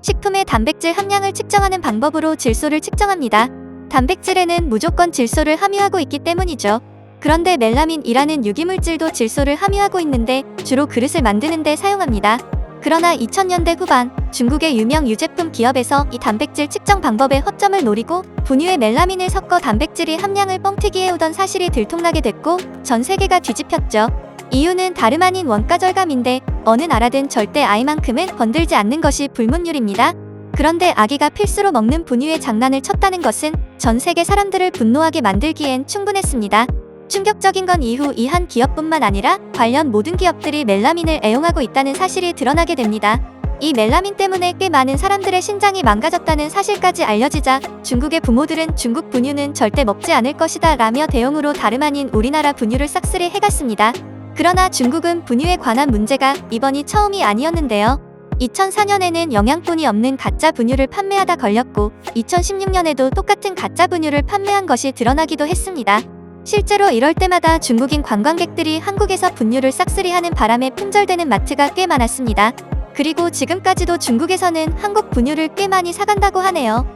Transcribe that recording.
식품의 단백질 함량을 측정하는 방법으로 질소를 측정합니다. 단백질에는 무조건 질소를 함유하고 있기 때문이죠. 그런데 멜라민이라는 유기물질도 질소를 함유하고 있는데 주로 그릇을 만드는 데 사용합니다. 그러나 2000년대 후반 중국의 유명 유제품 기업에서 이 단백질 측정 방법의 허점을 노리고 분유에 멜라민을 섞어 단백질의 함량을 뻥튀기 해오던 사실이 들통나게 됐고 전 세계가 뒤집혔죠. 이유는 다름 아닌 원가 절감인데 어느 나라든 절대 아이만큼은 건들지 않는 것이 불문율입니다. 그런데 아기가 필수로 먹는 분유에 장난을 쳤다는 것은 전 세계 사람들을 분노하게 만들기엔 충분했습니다. 충격적인 건 이후 이 한 기업뿐만 아니라 관련 모든 기업들이 멜라민을 애용하고 있다는 사실이 드러나게 됩니다. 이 멜라민 때문에 꽤 많은 사람들의 신장이 망가졌다는 사실까지 알려지자 중국의 부모들은 중국 분유는 절대 먹지 않을 것이다 라며 대용으로 다름 아닌 우리나라 분유를 싹쓸이 해갔습니다. 그러나 중국은 분유에 관한 문제가 이번이 처음이 아니었는데요. 2004년에는 영양분이 없는 가짜 분유를 판매하다 걸렸고 2016년에도 똑같은 가짜 분유를 판매한 것이 드러나기도 했습니다. 실제로 이럴 때마다 중국인 관광객들이 한국에서 분유를 싹쓸이 하는 바람에 품절되는 마트가 꽤 많았습니다. 그리고 지금까지도 중국에서는 한국 분유를 꽤 많이 사간다고 하네요.